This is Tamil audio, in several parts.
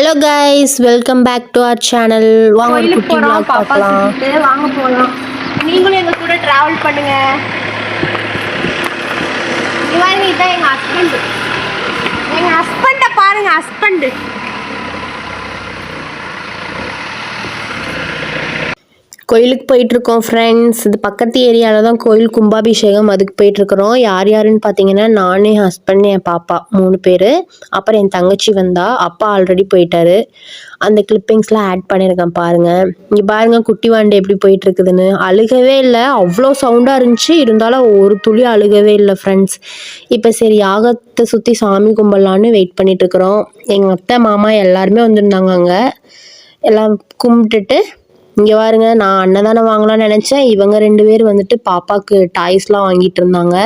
Hello guys welcome back to our channel வாங்க ஒரு குட்டி vlog பாப்பா பார்க்கலாம். சுத்திட்டு வாங்க போகலாம் நீங்களும் எங்க கூட டிராவல் பண்ணுங்க. இவங்க இதான் எங்க ஹஸ்பண்ட் எங்க ஹஸ்பண்ட பாருங்க ஹஸ்பண்ட் கோயிலுக்கு போயிட்டுருக்கோம் ஃப்ரெண்ட்ஸ் இது பக்கத்து ஏரியாவில் தான் கோயில் கும்பாபிஷேகம் அதுக்கு போயிட்டுருக்குறோம். யார் யாருன்னு பார்த்தீங்கன்னா நானே ஹஸ்பண்ட் என் பாப்பா மூணு பேர். அப்புறம் என் தங்கச்சி வந்தா அப்பா ஆல்ரெடி போயிட்டாரு. அந்த கிளிப்பிங்ஸ்லாம் ஆட் பண்ணியிருக்கேன் பாருங்கள் இங்கே பாருங்கள் குட்டி வாண்டு எப்படி போயிட்டுருக்குதுன்னு. அழுகவே இல்லை. அவ்வளோ சவுண்டாக இருந்துச்சு. இருந்தாலும் ஒரு துளி அழுகவே இல்லை ஃப்ரெண்ட்ஸ் இப்போ சரி யாகத்தை சுற்றி சாமி கும்பிடலான்னு வெயிட் பண்ணிகிட்ருக்குறோம் எங்கள் அத்தை மாமா எல்லாருமே வந்திருந்தாங்க அங்கே. எல்லாம் கும்பிட்டுட்டு இங்கே பாருங்க நான் அன்னதானம் வாங்கலாம்னு நினச்சேன். இவங்க ரெண்டு பேர் வந்துட்டு பாப்பாவுக்கு டாய்ஸ்லாம் வாங்கிட்டு இருந்தாங்க.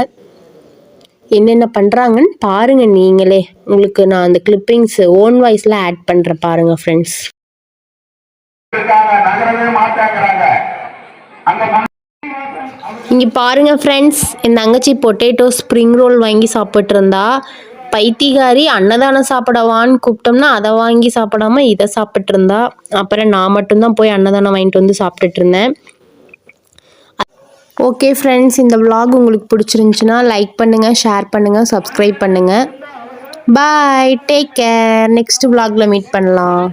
என்னென்ன பண்ணுறாங்கன்னு பாருங்க நீங்களே. உங்களுக்கு நான் அந்த கிளிப்பிங்ஸ் ஓன் வாய்ஸில் ஆட் பண்ணுறேன் பாருங்க ஃப்ரெண்ட்ஸ் இங்கே பாருங்க ஃப்ரெண்ட்ஸ் என் தங்கச்சி பொட்டேட்டோ ஸ்ப்ரிங் ரோல் வாங்கி சாப்பிட்டு பைத்திகாரி பைத்தியகாரி அன்னதானம் சாப்பிடவான்னு கூப்பிட்டோம்னா அதை வாங்கி சாப்பிடாம இதை சாப்பிட்டு இருந்தா அப்புறம் நான் மட்டும்தான் போய் அன்னதானம் வாங்கிட்டு வந்து சாப்பிட்டுட்டு இருந்தேன் ஓகே ஃப்ரெண்ட்ஸ் இந்த விலாக் உங்களுக்கு பிடிச்சிருந்துச்சுன்னா லைக் பண்ணுங்கள் ஷேர் பண்ணுங்கள் சப்ஸ்கிரைப் பண்ணுங்கள் பாய் டேக் கேர் நெக்ஸ்ட் விலாகில் மீட் பண்ணலாம்.